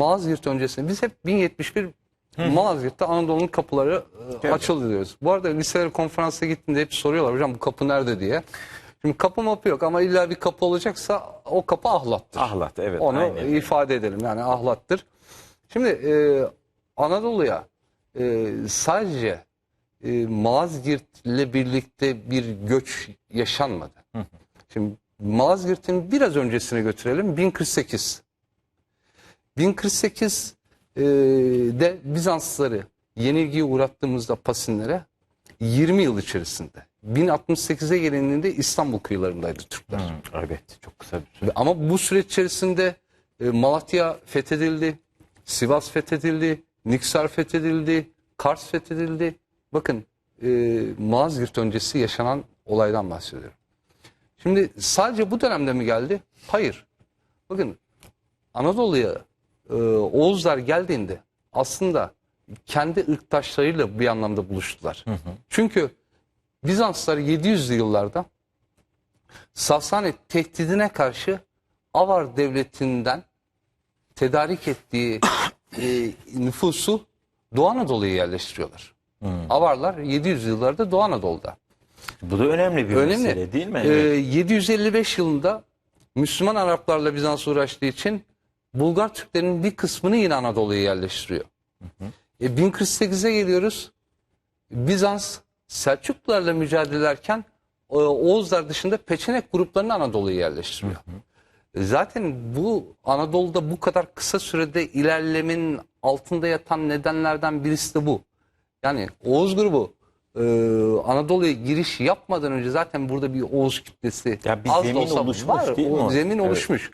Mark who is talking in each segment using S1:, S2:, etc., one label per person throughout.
S1: Malazgirt öncesinde biz hep 1071 Malazgirt'te Anadolu'nun kapıları e, açıldı diyoruz. Bu arada liseler konferansa gittiğinde hep soruyorlar hocam bu kapı nerede diye. Şimdi kapı mapı yok ama illa bir kapı olacaksa o kapı ahlattır.
S2: Ahlat evet.
S1: Onu
S2: aynen.
S1: ifade edelim yani ahlattır. Şimdi e, Anadolu'ya e, sadece e, Malazgirt ile birlikte bir göç yaşanmadı. Şimdi Malazgirt'in biraz öncesine götürelim 1048. 1048 e, de Bizansları yenilgiye uğrattığımızda Pasinlere 20 yıl içerisinde 1068'e gelindiğinde İstanbul kıyılarındaydı Türkler.
S2: Hı, evet çok kısa bir süre.
S1: Ama bu süreç içerisinde e, Malatya fethedildi, Sivas fethedildi, Niksar fethedildi, Kars fethedildi. Bakın e, Malazgirt öncesi yaşanan olaydan bahsediyorum. Şimdi sadece bu dönemde mi geldi? Hayır. Bakın Anadolu'ya e, Oğuzlar geldiğinde aslında kendi ırktaşlarıyla bir anlamda buluştular. Çünkü Bizanslar 700'lü yıllarda Sasani tehdidine karşı Avar devletinden tedarik ettiği e, nüfusu Doğu Anadolu'ya yerleştiriyorlar. Avarlar 700 yıllarda Doğu Anadolu'da.
S2: Bu da önemli bir
S1: Önemli.
S2: mesele değil mi?
S1: Ee,
S2: Evet.
S1: 755 yılında Müslüman Araplarla Bizans uğraştığı için Bulgar Türklerinin bir kısmını yine Anadolu'ya yerleştiriyor. E, 1048'e geliyoruz. Bizans Selçuklularla mücadele ederken e, Oğuzlar dışında Peçenek gruplarını Anadolu'ya yerleştiriyor. E, Zaten bu Anadolu'da bu kadar kısa sürede ilerlemenin altında yatan nedenlerden birisi de bu. Yani Oğuz grubu e, Anadolu'ya giriş yapmadan önce zaten burada bir Oğuz kitlesi
S2: Ya bir
S1: az da
S2: zemin
S1: olsa
S2: oluşmuş
S1: var.
S2: değil mi
S1: O zemin
S2: Evet.
S1: oluşmuş.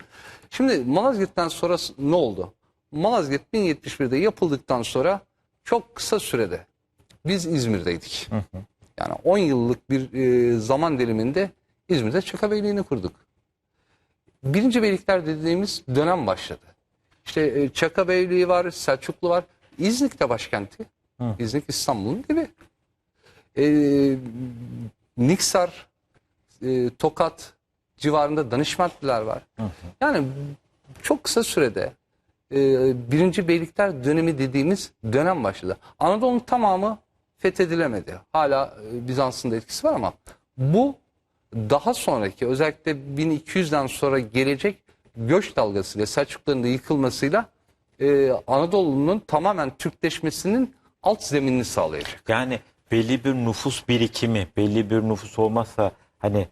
S1: Şimdi Malazgirt'ten sonra ne oldu? Malazgirt 1071'de yapıldıktan sonra çok kısa sürede biz İzmir'deydik. Yani 10 yıllık bir e, zaman diliminde İzmir'de Çakabeyliğini kurduk. Birinci beylikler dediğimiz dönem başladı. İşte e, Çaka Beyliği var, Selçuklu var. İznik de başkenti. İznik İstanbul'un gibi. E, Niksar, e, Tokat civarında danışmentliler var. Yani çok kısa sürede e, birinci beylikler dönemi dediğimiz dönem başladı. Anadolu'nun tamamı fethedilemedi. Hala e, Bizans'ın da etkisi var ama bu daha sonraki özellikle 1200'den sonra gelecek göç dalgasıyla Selçukluların da yıkılmasıyla e, Anadolu'nun tamamen Türkleşmesinin alt zeminini sağlayacak.
S2: Yani belli bir nüfus birikimi, belli bir nüfus olmazsa hani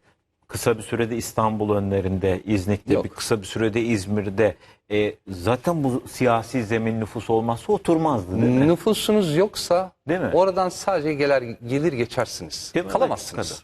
S2: kısa bir sürede İstanbul önlerinde, İznik'te
S1: Yok.
S2: bir kısa bir sürede İzmir'de e, zaten bu siyasi zemin nüfus olmazsa oturmazdı değil mi?
S1: Nüfusunuz yoksa
S2: Değil mi?
S1: oradan sadece gelir, gelir geçersiniz.
S2: Değil mi?
S1: Kalamazsınız.
S2: Evet,